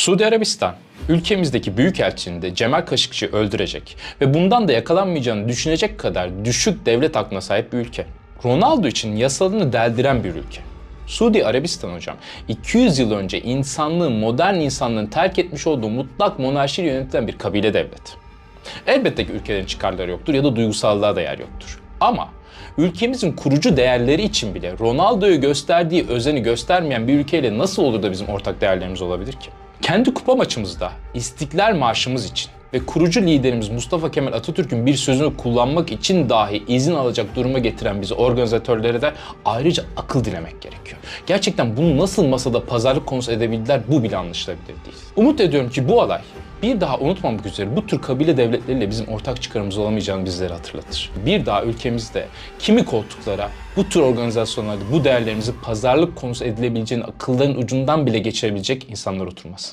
Suudi Arabistan, ülkemizdeki büyükelçini Cemal Kaşıkçı'yı öldürecek ve bundan da yakalanmayacağını düşünecek kadar düşük devlet aklına sahip bir ülke. Ronaldo için yasalarını deldiren bir ülke. Suudi Arabistan hocam 200 yıl önce insanlığın, modern insanlığın terk etmiş olduğu mutlak monarşiyle yönetilen bir kabile devlet. Elbette ki ülkelerin çıkarları yoktur ya da duygusallığa da yer yoktur. Ama ülkemizin kurucu değerleri için bile Ronaldo'yu gösterdiği özeni göstermeyen bir ülkeyle nasıl olur da bizim ortak değerlerimiz olabilir ki? Kendi kupa maçımızda İstiklal Marşımız için ve kurucu liderimiz Mustafa Kemal Atatürk'ün bir sözünü kullanmak için dahi izin alacak duruma getiren bizi organizatörlere de ayrıca akıl dilemek gerekiyor. Gerçekten bunu nasıl masada pazarlık konusu edebildiler bu bile anlaşılabilir değil. Umut ediyorum ki bu olay bir daha unutmamak üzere bu tür kabile devletleriyle bizim ortak çıkarımız olamayacağını bizlere hatırlatır. Bir daha ülkemizde kimi koltuklara bu tür organizasyonlarda bu değerlerimizi pazarlık konusu edilebileceğini akılların ucundan bile geçirebilecek insanlar oturmaz.